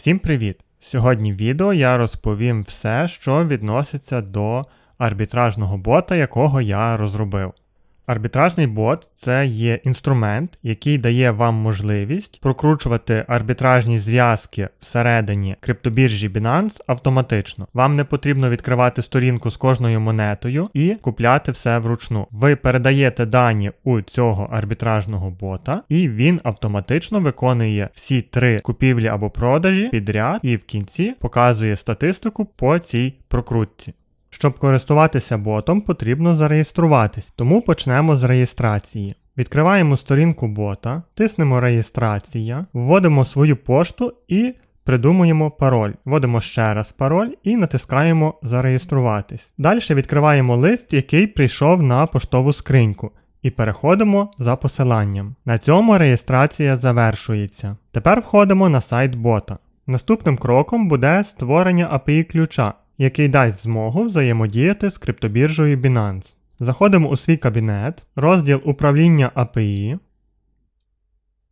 Всім привіт! Сьогодні в відео я розповім все, що відноситься до арбітражного бота, якого я розробив. Арбітражний бот це є інструмент, який дає вам можливість прокручувати арбітражні зв'язки всередині криптобіржі Binance автоматично. Вам не потрібно відкривати сторінку з кожною монетою і купляти все вручну. Ви передаєте дані у цього арбітражного бота, і він автоматично виконує всі три купівлі або продажі підряд, і в кінці показує статистику по цій прокрутці. Щоб користуватися ботом, потрібно зареєструватись, тому почнемо з реєстрації. Відкриваємо сторінку бота, тиснемо Реєстрація, вводимо свою пошту і придумуємо пароль. Вводимо ще раз пароль і натискаємо Зареєструватись. Далі відкриваємо лист, який прийшов на поштову скриньку. І переходимо за посиланням. На цьому реєстрація завершується. Тепер входимо на сайт бота. Наступним кроком буде створення API ключа який дасть змогу взаємодіяти з криптобіржею Binance. Заходимо у свій кабінет, розділ управління API.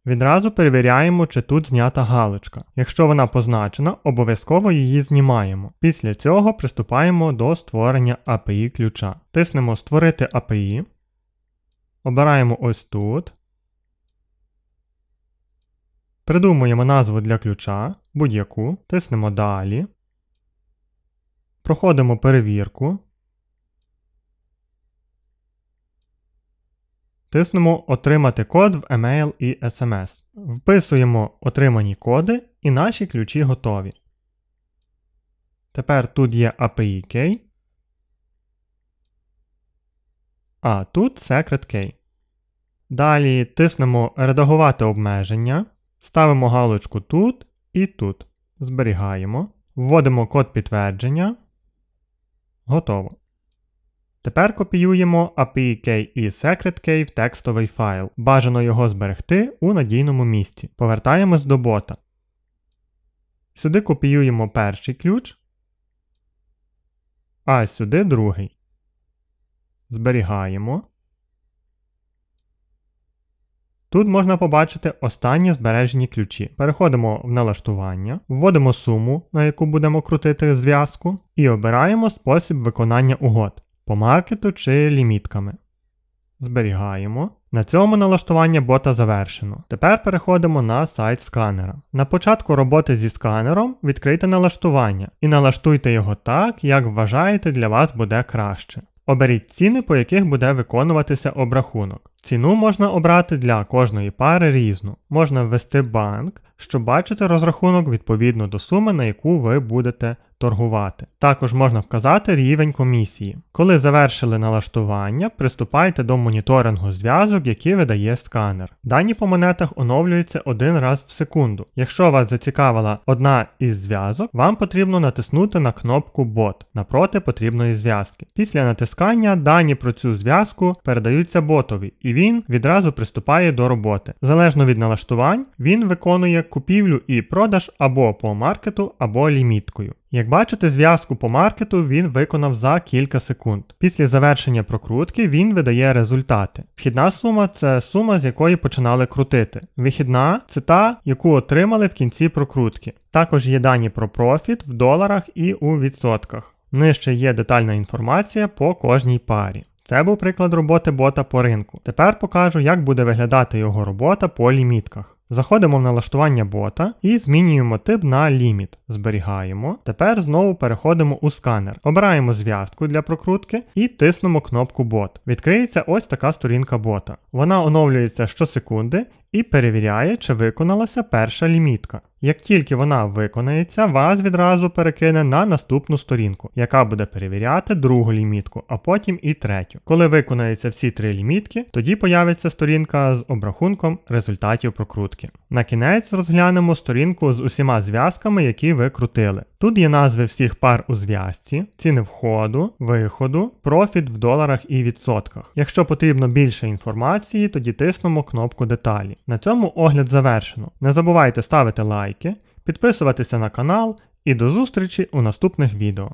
Відразу перевіряємо, чи тут знята галочка. Якщо вона позначена, обов'язково її знімаємо. Після цього приступаємо до створення API ключа. Тиснемо Створити API. Обираємо ось тут. Придумуємо назву для ключа, будь-яку, тиснемо Далі. Проходимо перевірку. Тиснемо Отримати код в email і SMS. Вписуємо отримані коди і наші ключі готові. Тепер тут є API Key. А тут Secret Key. Далі тиснемо Редагувати обмеження. Ставимо галочку тут і тут. Зберігаємо. Вводимо код підтвердження. Готово. Тепер копіюємо API Key і Secret Key в текстовий файл. Бажано його зберегти у надійному місці. Повертаємось до бота. Сюди копіюємо перший ключ, а сюди другий. Зберігаємо. Тут можна побачити останні збережені ключі. Переходимо в налаштування, вводимо суму, на яку будемо крутити зв'язку, і обираємо спосіб виконання угод по маркету чи лімітками. Зберігаємо. На цьому налаштування бота завершено. Тепер переходимо на сайт сканера. На початку роботи зі сканером відкрийте налаштування і налаштуйте його так, як вважаєте для вас буде краще. Оберіть ціни, по яких буде виконуватися обрахунок. Ціну можна обрати для кожної пари різну. Можна ввести банк, щоб бачити розрахунок відповідно до суми, на яку ви будете торгувати. Також можна вказати рівень комісії. Коли завершили налаштування, приступайте до моніторингу зв'язок, які видає сканер. Дані по монетах оновлюються один раз в секунду. Якщо вас зацікавила одна із зв'язок, вам потрібно натиснути на кнопку Бот напроти потрібної зв'язки. Після натискання дані про цю зв'язку передаються ботові, і він відразу приступає до роботи. Залежно від налаштувань, він виконує купівлю і продаж або по маркету, або ліміткою. Бачите, зв'язку по маркету він виконав за кілька секунд. Після завершення прокрутки він видає результати. Вхідна сума це сума, з якої починали крутити. Вихідна це та, яку отримали в кінці прокрутки. Також є дані про профіт в доларах і у відсотках. Нижче є детальна інформація по кожній парі. Це був приклад роботи бота по ринку. Тепер покажу, як буде виглядати його робота по лімітках. Заходимо в налаштування бота і змінюємо тип на ліміт. Зберігаємо. Тепер знову переходимо у сканер. Обираємо зв'язку для прокрутки і тиснемо кнопку бот. Відкриється ось така сторінка бота. Вона оновлюється щосекунди і перевіряє, чи виконалася перша лімітка. Як тільки вона виконається, вас відразу перекине на наступну сторінку, яка буде перевіряти другу лімітку, а потім і третю. Коли виконаються всі три лімітки, тоді появиться сторінка з обрахунком результатів прокрутки. На кінець розглянемо сторінку з усіма зв'язками, які ви крутили. Тут є назви всіх пар у зв'язці, ціни входу, виходу, профіт в доларах і відсотках. Якщо потрібно більше інформації, тоді тиснемо кнопку деталі. На цьому огляд завершено. Не забувайте ставити лайки, підписуватися на канал і до зустрічі у наступних відео.